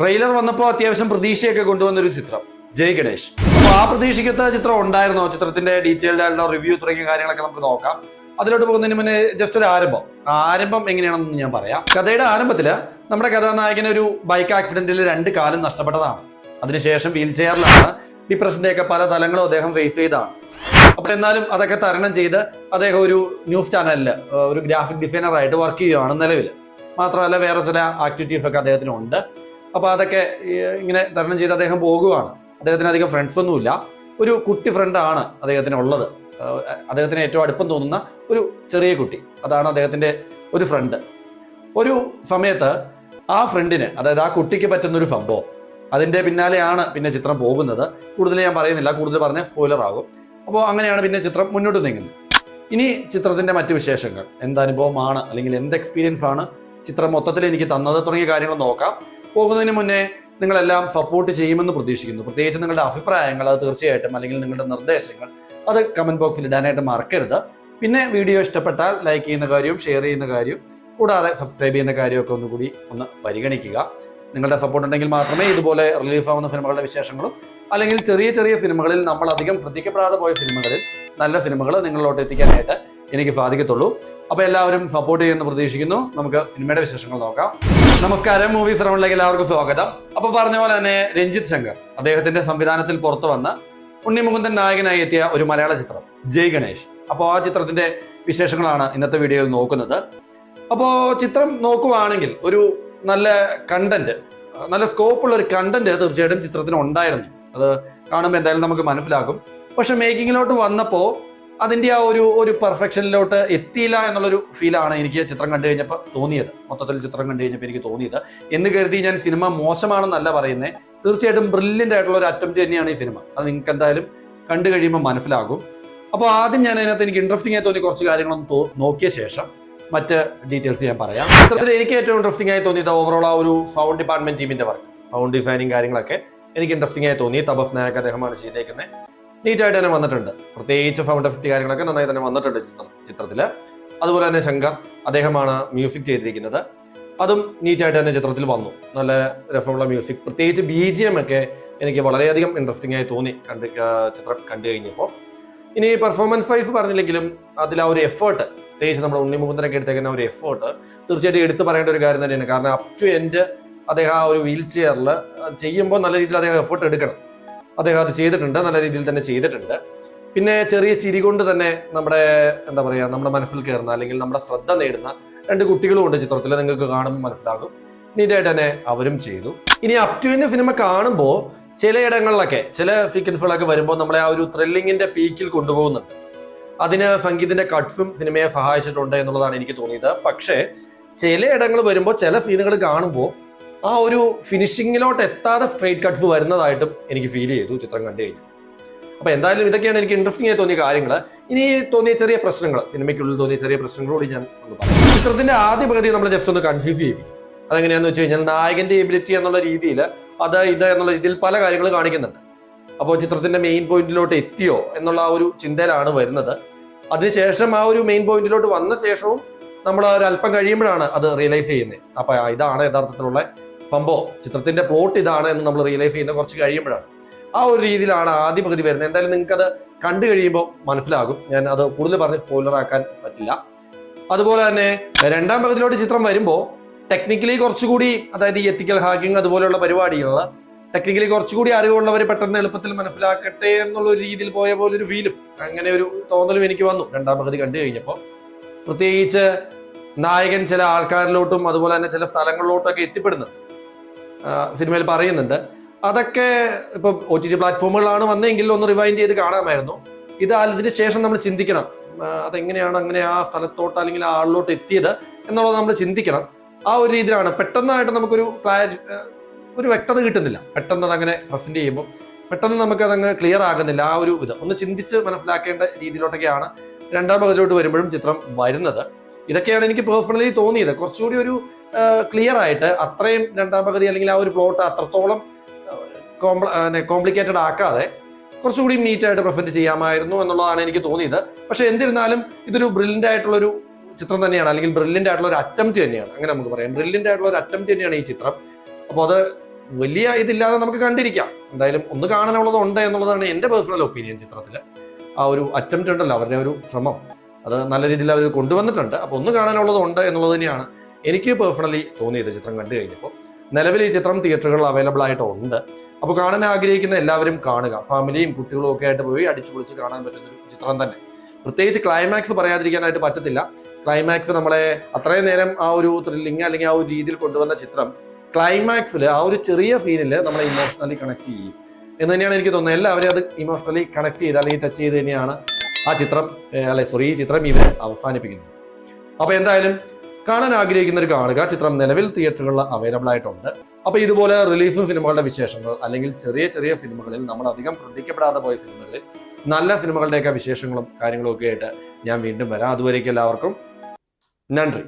Trailer വന്നപ്പോൾ അത്യാവശ്യം പ്രതീക്ഷയൊക്കെ കൊണ്ടുവന്നൊരു ചിത്രം. ജയ് ഗണേഷ്. അപ്പോൾ ആ പ്രതീക്ഷിക്കത്ത ചിത്രം ഉണ്ടായിരുന്നോ? ചിത്രത്തിന്റെ ഡീറ്റെയിൽഡ് ആയിട്ടുള്ള റിവ്യൂ തുടങ്ങിയ കാര്യങ്ങളൊക്കെ നമുക്ക് നോക്കാം. അതിലോട്ട് പോകുന്നതിന് മുന്നേ ജസ്റ്റ് ഒരു ആരംഭം. ആരംഭം എങ്ങനെയാണെന്ന് ഞാൻ പറയാം. കഥയുടെ ആരംഭത്തിൽ നമ്മുടെ കഥാനായകന് ഒരു ബൈക്ക് ആക്സിഡന്റിൽ രണ്ട് കാലം നഷ്ടപ്പെട്ടതാണ്. അതിനുശേഷം വീൽ ചെയറിലാണ് ഡിപ്രഷന്റെ ഒക്കെ പല തലങ്ങളും അദ്ദേഹം ഫേസ് ചെയ്താണ് അപ്പോൾ എന്നാലും അതൊക്കെ തരണം ചെയ്ത് അദ്ദേഹം ഒരു ന്യൂസ് ചാനലിൽ ഒരു ഗ്രാഫിക് ഡിസൈനറായിട്ട് വർക്ക് ചെയ്യുകയാണ് നിലവിൽ മാത്രമല്ല വേറെ ചില ആക്ടിവിറ്റീസ് ഒക്കെ അദ്ദേഹത്തിനുണ്ട്. അപ്പൊ അതൊക്കെ ഇങ്ങനെ തരണം ചെയ്ത് അദ്ദേഹം പോകുകയാണ് അദ്ദേഹത്തിന് അധികം ഫ്രണ്ട്സ് ഒന്നുമില്ല. ഒരു കുട്ടി ഫ്രണ്ടാണ് അദ്ദേഹത്തിന് ഉള്ളത്. അദ്ദേഹത്തിന് ഏറ്റവും അടുപ്പം തോന്നുന്ന ഒരു ചെറിയ കുട്ടി. അതാണ് അദ്ദേഹത്തിന്റെ ഒരു ഫ്രണ്ട് ഒരു സമയത്ത് ആ ഫ്രണ്ടിന് അതായത് ആ കുട്ടിക്ക് പറ്റുന്ന ഒരു സംഭവം. അതിന്റെ പിന്നാലെയാണ് പിന്നെ ചിത്രം പോകുന്നത്. കൂടുതൽ ഞാൻ പറയുന്നില്ല. കൂടുതൽ പറഞ്ഞ സ്പോയിലർ ആകും. അപ്പോൾ അങ്ങനെയാണ് പിന്നെ ചിത്രം മുന്നോട്ട് നീങ്ങുന്നത്. ഇനി ചിത്രത്തിന്റെ മറ്റു വിശേഷങ്ങൾ. എന്ത് അനുഭവമാണ്? അല്ലെങ്കിൽ എന്ത് എക്സ്പീരിയൻസ് ആണ് ചിത്രം മൊത്തത്തിൽ എനിക്ക് തന്നത് തുടങ്ങിയ കാര്യങ്ങൾ നോക്കാം. പോകുന്നതിന് മുന്നേ നിങ്ങളെല്ലാം സപ്പോർട്ട് ചെയ്യുമെന്ന് പ്രതീക്ഷിക്കുന്നു. പ്രത്യേകിച്ച് നിങ്ങളുടെ അഭിപ്രായങ്ങൾ അത് തീർച്ചയായിട്ടും അല്ലെങ്കിൽ നിങ്ങളുടെ നിർദ്ദേശങ്ങൾ അത് കമന്റ് ബോക്സിൽ ഇടാനായിട്ട് മറക്കരുത്. പിന്നെ വീഡിയോ ഇഷ്ടപ്പെട്ടാൽ ലൈക്ക് ചെയ്യുന്ന കാര്യവും ഷെയർ ചെയ്യുന്ന കാര്യവും കൂടാതെ സബ്സ്ക്രൈബ് ചെയ്യുന്ന കാര്യമൊക്കെ ഒന്നുകൂടി ഒന്ന് പരിഗണിക്കുക. നിങ്ങളുടെ സപ്പോർട്ട് ഉണ്ടെങ്കിൽ മാത്രമേ ഇതുപോലെ റിലീസ് ആവുന്ന സിനിമകളുടെ വിശേഷങ്ങളും അല്ലെങ്കിൽ ചെറിയ ചെറിയ സിനിമകളിൽ നമ്മൾ അധികം ശ്രദ്ധിക്കപ്പെടാതെ പോയ സിനിമകളിൽ നല്ല സിനിമകൾ നിങ്ങളിലോട്ട് എത്തിക്കാനായിട്ട് എനിക്ക് സാധിക്കത്തുള്ളൂ. അപ്പോൾ എല്ലാവരും സപ്പോർട്ട് ചെയ്യുമെന്ന് പ്രതീക്ഷിക്കുന്നു. നമുക്ക് സിനിമയുടെ വിശേഷങ്ങൾ നോക്കാം. നമസ്കാരം മൂവീസ് റൗണ്ടിലേക്ക് എല്ലാവർക്കും സ്വാഗതം. അപ്പോൾ പറഞ്ഞ പോലെ തന്നെ രഞ്ജിത്ത് ശങ്കർ അദ്ദേഹത്തിന്റെ സംവിധാനത്തിൽ പുറത്തു വന്ന ഉണ്ണിമുകുന്ദൻ നായകനായി എത്തിയ ഒരു മലയാള ചിത്രം ജയ് ഗണേഷ്. അപ്പോൾ ആ ചിത്രത്തിന്റെ വിശേഷങ്ങളാണ് ഇന്നത്തെ വീഡിയോയിൽ നോക്കുന്നത്. അപ്പോൾ ചിത്രം നോക്കുവാണെങ്കിൽ ഒരു നല്ല കണ്ടന്റ് നല്ല സ്കോപ്പുള്ള ഒരു കണ്ടന്റ് തീർച്ചയായിട്ടും ചിത്രത്തിന് ഉണ്ടായിരുന്നു. അത് കാണുമ്പോൾ എന്തായാലും നമുക്ക് മനസ്സിലാകും. പക്ഷെ മേക്കിങ്ങിലോട്ട് വന്നപ്പോൾ അതിന്റെ ആ ഒരു ഒരു പെർഫെക്ഷനിലോട്ട് എത്തിയില്ല എന്നുള്ളൊരു ഫീലാണ് എനിക്ക് ചിത്രം കണ്ടു കഴിഞ്ഞപ്പോൾ തോന്നിയത്. മൊത്തത്തിൽ ചിത്രം കണ്ടു കഴിഞ്ഞപ്പോൾ എനിക്ക് തോന്നിയത്. എന്ന് കരുതി ഞാൻ സിനിമ മോശമാണെന്നല്ല പറയുന്നത് തീർച്ചയായിട്ടും ബ്രില്യന്റ് ആയിട്ടുള്ള ഒരു അറ്റംപ്റ്റ് തന്നെയാണ് ഈ സിനിമ. അത് നിങ്ങൾക്ക് എന്തായാലും കണ്ടു കഴിയുമ്പോൾ മനസ്സിലാകും. അപ്പോൾ ആദ്യം ഞാൻ അതിനകത്ത് എനിക്ക് ഇൻട്രസ്റ്റിംഗ് ആയി തോന്നിയ കുറച്ച് കാര്യങ്ങളൊന്ന് നോക്കിയ ശേഷം മറ്റ് ഡീറ്റെയിൽസ് ഞാൻ പറയാം. ചിത്രത്തിൽ എനിക്ക് ഏറ്റവും ഇൻട്രസ്റ്റിംഗ് ആയി തോന്നിയത് ഓവറോൾ ആ ഒരു സൗണ്ട് ഡിപ്പാർട്ട്മെന്റ് ടീമിന്റെ വർക്ക് സൗണ്ട് ഡിസൈനിങ് കാര്യങ്ങളൊക്കെ എനിക്ക് ഇൻട്രസ്റ്റിംഗ് ആയി തോന്നി. തപസ് നായക് അദ്ദേഹമാണ് ചെയ്തേക്കുന്നത് നീറ്റായിട്ട് തന്നെ വന്നിട്ടുണ്ട്. പ്രത്യേകിച്ച് ഫൗണ്ട് എഫക്റ്റ് കാര്യങ്ങളൊക്കെ നന്നായി തന്നെ വന്നിട്ടുണ്ട് ചിത്രം ചിത്രത്തിൽ അതുപോലെ തന്നെ ശങ്കർ അദ്ദേഹമാണ് മ്യൂസിക് ചെയ്തിരിക്കുന്നത്. അതും നീറ്റായിട്ട് തന്നെ ചിത്രത്തിൽ വന്നു. നല്ല രസമുള്ള മ്യൂസിക് പ്രത്യേകിച്ച് ബി ജി എം ഒക്കെ എനിക്ക് വളരെയധികം ഇൻട്രസ്റ്റിംഗ് ആയി തോന്നി കണ്ട് ചിത്രം കണ്ടു കഴിഞ്ഞപ്പോൾ ഇനി പെർഫോമൻസ് വൈസ് പറഞ്ഞില്ലെങ്കിലും അതിൽ ആ ഒരു എഫേർട്ട് പ്രത്യേകിച്ച് നമ്മുടെ ഉണ്ണി ഉണ്ണിമുകുന്ദനൊക്കെ എടുത്തേക്കുന്ന ഒരു എഫേർട്ട് തീർച്ചയായിട്ടും എടുത്തു പറയേണ്ട ഒരു കാര്യം തന്നെയാണ്. കാരണം അപ് ടു എൻഡ് അദ്ദേഹം ആ ഒരു വീൽ ചെയറിൽ ചെയ്യുമ്പോൾ നല്ല രീതിയിൽ അദ്ദേഹം എഫേർട്ട് എടുക്കണം. അദ്ദേഹം അത് ചെയ്തിട്ടുണ്ട് നല്ല രീതിയിൽ തന്നെ ചെയ്തിട്ടുണ്ട്. പിന്നെ ചെറിയ ചിരി കൊണ്ട് തന്നെ നമ്മുടെ എന്താ പറയുക നമ്മുടെ മനസ്സിൽ കയറുന്ന അല്ലെങ്കിൽ നമ്മുടെ ശ്രദ്ധ നേടുന്ന രണ്ട് കുട്ടികളും ഉണ്ട് ചിത്രത്തിൽ നിങ്ങൾക്ക് കാണുമ്പോൾ മനസ്സിലാകും. നീറ്റായിട്ട് തന്നെ അവരും ചെയ്തു. ഇനി അപ് ടു എൻഡ് സിനിമ കാണുമ്പോൾ ചിലയിടങ്ങളിലൊക്കെ ചില സീക്വൻസുകളൊക്കെ വരുമ്പോൾ നമ്മളെ ആ ഒരു ത്രില്ലിങ്ങിന്റെ പീക്കിൽ കൊണ്ടുപോകുന്നുണ്ട്. അതിന് സംഗീതിന്റെ കട്ട്സും സിനിമയെ സഹായിച്ചിട്ടുണ്ട് എന്നുള്ളതാണ് എനിക്ക് തോന്നിയത്. പക്ഷേ ചില ഇടങ്ങൾ വരുമ്പോൾ ചില സീനുകൾ കാണുമ്പോൾ ആ ഒരു ഫിനിഷിങ്ങിലോട്ട് എത്താതെ സ്ട്രേറ്റ് കട്ട്സ് വരുന്നതായിട്ടും എനിക്ക് ഫീൽ ചെയ്തു ചിത്രം കണ്ടു കഴിഞ്ഞു. അപ്പൊ എന്തായാലും ഇതൊക്കെയാണ് എനിക്ക് ഇൻട്രസ്റ്റിംഗ് ആയി തോന്നിയ കാര്യങ്ങൾ ഇനി തോന്നിയ ചെറിയ പ്രശ്നങ്ങൾ സിനിമയ്ക്കുള്ളിൽ തോന്നിയ ചെറിയ പ്രശ്നങ്ങളോട് ഞാൻ ഒന്ന് പറയാം. ചിത്രത്തിന്റെ ആദ്യ പകുതി നമ്മൾ ജസ്റ്റ് ഒന്ന് കൺഫ്യൂസ് ചെയ്യും. അതെങ്ങനെയാന്ന് വെച്ച് കഴിഞ്ഞാൽ നായകന്റെ എബിലിറ്റി എന്നുള്ള രീതിയിൽ അത് ഇത് എന്നുള്ള രീതിയിൽ പല കാര്യങ്ങൾ കാണിക്കുന്നുണ്ട്. അപ്പോൾ ചിത്രത്തിന്റെ മെയിൻ പോയിന്റിലോട്ട് എത്തിയോ എന്നുള്ള ആ ഒരു ചിന്തയിലാണ് വരുന്നത്. അതിനുശേഷം ആ ഒരു മെയിൻ പോയിന്റിലോട്ട് വന്ന ശേഷവും നമ്മൾ ഒരു അല്പം കഴിയുമ്പോഴാണ് അത് റിയലൈസ് ചെയ്യുന്നത്. അപ്പൊ ഇതാണ് യഥാർത്ഥത്തിലുള്ള സംഭവം ചിത്രത്തിന്റെ പ്ലോട്ട് ഇതാണ് എന്ന് നമ്മൾ റിയലൈസ് ചെയ്യുന്ന കുറച്ച് കഴിയുമ്പോഴാണ്. ആ ഒരു രീതിയിലാണ് ആദ്യ പകുതി വരുന്നത്. എന്തായാലും നിങ്ങൾക്ക് അത് കണ്ടു കഴിയുമ്പോൾ മനസ്സിലാകും. ഞാൻ അത് കൂടുതൽ പറഞ്ഞ് സ്പോയിലർ ആക്കാൻ പറ്റില്ല. അതുപോലെ തന്നെ രണ്ടാം പകുതിയിലോട്ട് ചിത്രം വരുമ്പോൾ ടെക്നിക്കലി കുറച്ചുകൂടി അതായത് എത്തിക്കൽ ഹാക്കിംഗ് അതുപോലെയുള്ള പരിപാടികൾ ടെക്നിക്കലി കുറച്ചുകൂടി അറിവുള്ളവർ പെട്ടെന്ന് എളുപ്പത്തിൽ മനസ്സിലാക്കട്ടെ എന്നുള്ള ഒരു രീതിയിൽ പോയ പോലെ ഒരു ഫീലും അങ്ങനെ ഒരു തോന്നലും എനിക്ക് വന്നു. രണ്ടാം പകുതി കണ്ടു കഴിഞ്ഞപ്പോൾ പ്രത്യേകിച്ച് നായകൻ ചില ആൾക്കാരിലോട്ടും അതുപോലെ തന്നെ ചില സ്ഥലങ്ങളിലോട്ടും ഒക്കെ എത്തിപ്പെടുന്നുണ്ട്. ആ, സിനിമയിൽ പറയുന്നുണ്ട്. അതൊക്കെ ഇപ്പം ഒ ടി ടി പ്ലാറ്റ്ഫോമുകളാണ് വന്നെങ്കിൽ ഒന്ന് റിവൈൻഡ് ചെയ്ത് കാണാമായിരുന്നു. ഇത് ഇതിന് ശേഷം നമ്മൾ ചിന്തിക്കണം. അതെങ്ങനെയാണ് അങ്ങനെ ആ സ്ഥലത്തോട്ട് അല്ലെങ്കിൽ ആ ആളിലോട്ട് എത്തിയത് എന്നുള്ളത് നമ്മൾ ചിന്തിക്കണം. ആ ഒരു രീതിയിലാണ്. പെട്ടെന്നായിട്ട് നമുക്കൊരു ക്ലാരി ഒരു വ്യക്തത കിട്ടുന്നില്ല. പെട്ടെന്ന് അതങ്ങനെ പ്രസന്റ് ചെയ്യുമ്പോൾ പെട്ടെന്ന് നമുക്ക് അതങ്ങ് ക്ലിയർ ആകുന്നില്ല. ആ ഒരു ഇത്. ഒന്ന് ചിന്തിച്ച് മനസ്സിലാക്കേണ്ട രീതിയിലോട്ടൊക്കെയാണ് രണ്ടാം പകുതിയിലോട്ട് വരുമ്പോഴും ചിത്രം വരുന്നത്. ഇതൊക്കെയാണ് എനിക്ക് പേഴ്സണലി തോന്നിയത്. കുറച്ചുകൂടി ഒരു ക്ലിയർ ആയിട്ട് അത്രയും രണ്ടാം പകുതി അല്ലെങ്കിൽ ആ ഒരു പ്ലോട്ട് അത്രത്തോളം കോംപ്ലിക്കേറ്റഡ് ആക്കാതെ കുറച്ചുകൂടി നീറ്റ് ആയിട്ട് പ്രസന്റ് ചെയ്യാമായിരുന്നു എന്നുള്ളതാണ് എനിക്ക് തോന്നിയത്. പക്ഷെ എന്നിരുന്നാലും ഇതൊരു ബ്രില്യന്റ് ആയിട്ടുള്ള ഒരു ചിത്രം തന്നെയാണ്. അല്ലെങ്കിൽ ബ്രില്യന്റ് ആയിട്ടുള്ള ഒരു അറ്റംപ്റ്റ് തന്നെയാണ്. അങ്ങനെ നമുക്ക് പറയാം. ബ്രില്യന്റ് ആയിട്ടുള്ള ഒരു അറ്റംപ്റ്റ് തന്നെയാണ് ഈ ചിത്രം. അപ്പോൾ അത് വലിയ ഇതില്ലാതെ നമുക്ക് കണ്ടിരിക്കാം. എന്തായാലും ഒന്ന് കാണാനുള്ളത് ഉണ്ട് എന്നുള്ളതാണ് എന്റെ പേഴ്സണൽ ഒപ്പീനിയൻ ചിത്രത്തിൽ. ആ ഒരു അറ്റംപ്റ്റ് ഉണ്ടല്ലോ. അവരുടെ ഒരു ശ്രമം. അത് നല്ല രീതിയിൽ അവർ കൊണ്ടുവന്നിട്ടുണ്ട്. അപ്പോൾ ഒന്ന് കാണാനുള്ളത് ഉണ്ട് എന്നുള്ളത് തന്നെയാണ് എനിക്ക് പേഴ്സണലി തോന്നിയത് ചിത്രം കണ്ടു കഴിഞ്ഞപ്പോൾ നിലവിൽ ഈ ചിത്രം തിയേറ്ററുകളിൽ അവൈലബിൾ ആയിട്ടുണ്ട്. അപ്പോൾ കാണാൻ ആഗ്രഹിക്കുന്ന എല്ലാവരും കാണുക. ഫാമിലിയും കുട്ടികളും ഒക്കെ ആയിട്ട് പോയി അടിച്ചു പൊളിച്ച് കാണാൻ പറ്റുന്ന ഒരു ചിത്രം തന്നെ. പ്രത്യേകിച്ച് ക്ലൈമാക്സ് പറയാതിരിക്കാനായിട്ട് പറ്റത്തില്ല. ക്ലൈമാക്സ് നമ്മളെ അത്രയും നേരം ആ ഒരു ത്രില്ലിങ് അല്ലെങ്കിൽ ആ ഒരു രീതിയിൽ കൊണ്ടുവന്ന ചിത്രം ക്ലൈമാക്സിൽ ആ ഒരു ചെറിയ ഫീലിൽ നമ്മളെ ഇമോഷണലി കണക്ട് ചെയ്യും. എന്ന് തന്നെയാണ് എനിക്ക് തോന്നുന്നത്. എല്ലാവരും അത് ഇമോഷണലി കണക്ട് ചെയ്ത് അല്ലെങ്കിൽ ടച്ച് ചെയ്ത് തന്നെയാണ് ആ ചിത്രം അല്ലെ സോറി ഈ ചിത്രം ഇവർ അവസാനിപ്പിക്കുന്നത്. അപ്പോൾ എന്തായാലും കാണാൻ ആഗ്രഹിക്കുന്നവർ കാണുക ചിത്രം നിലവിൽ തിയേറ്ററുകളിൽ അവൈലബിൾ ആയിട്ടുണ്ട്. അപ്പോൾ ഇതുപോലെ റിലീസും സിനിമകളുടെ വിശേഷങ്ങൾ അല്ലെങ്കിൽ ചെറിയ ചെറിയ സിനിമകളിൽ നമ്മൾ അധികം ശ്രദ്ധിക്കപ്പെടാതെ പോയ സിനിമകളിൽ നല്ല സിനിമകളുടെയൊക്കെ വിശേഷങ്ങളും കാര്യങ്ങളും ഒക്കെ ആയിട്ട് ഞാൻ വീണ്ടും വരാം. അതുവരേക്കും എല്ലാവർക്കും നന്ദി.